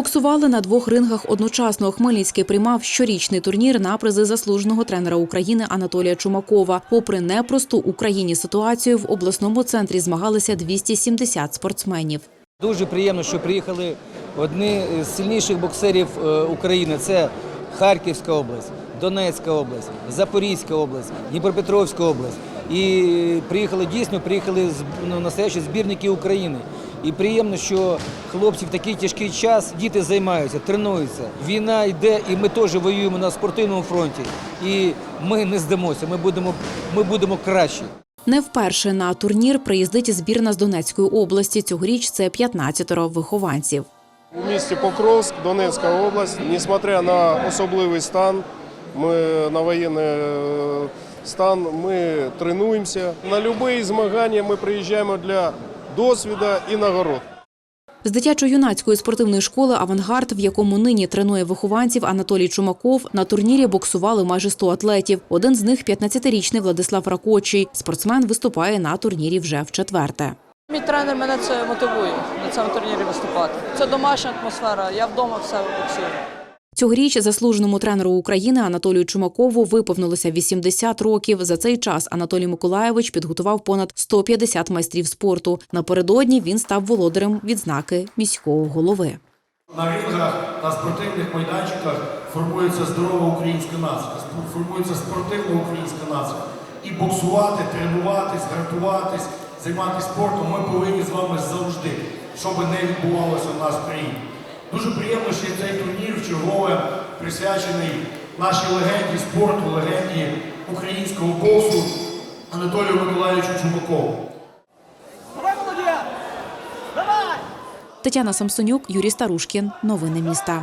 Боксували на двох рингах одночасно. Хмельницький приймав щорічний турнір на призи заслуженого тренера України Анатолія Чумакова. Попри непросту Україні ситуацію, в обласному центрі змагалися 270 спортсменів. Дуже приємно, що приїхали одні з сильніших боксерів е, України. Це Харківська область, Донецька область, Запорізька область, Дніпропетровська область. І приїхали дійсно, приїхали з- ну, настоящі збірники України. І приємно, що хлопці в такий тяжкий час діти займаються, тренуються. Війна йде, і ми теж воюємо на спортивному фронті. І ми не здамося. Ми будемо, ми будемо кращі. Не вперше на турнір приїздить збірна з Донецької області. Цьогоріч це 15 вихованців. У місті Покровськ, Донецька область, несмотря на особливий стан, ми на воєнний е, стан, ми тренуємося. На будь-які змагання ми приїжджаємо для досвіду і нагород. З дитячо-юнацької спортивної школи Авангард, в якому нині тренує вихованців Анатолій Чумаков, на турнірі боксували майже 100 атлетів. Один з них – 15-річний Владислав Ракочий. Спортсмен виступає на турнірі вже вчетверте. Мій тренер мене це мотивує на цьому турнірі виступати. Це домашня атмосфера, я вдома все боксую. Цьогоріч заслуженому тренеру України Анатолію Чумакову виповнилося 80 років. За цей час Анатолій Миколаєвич підготував понад 150 майстрів спорту. Напередодні він став володарем відзнаки міського голови. На рінгах та спортивних майданчиках формується здорова українська нація, формується спортивна українська нація. І боксувати, тренуватись, гартуватись, займатися спортом ми повинні з вами завжди, що би не відбувалося в нас в країні. Дуже приємно, що цей турнір чергове присвячений нашій легенді спорту, легенді українського боксу Анатолію Миколаївичу Чумакову. Тетяна Самсонюк, Юрій Старушкін. Новини міста.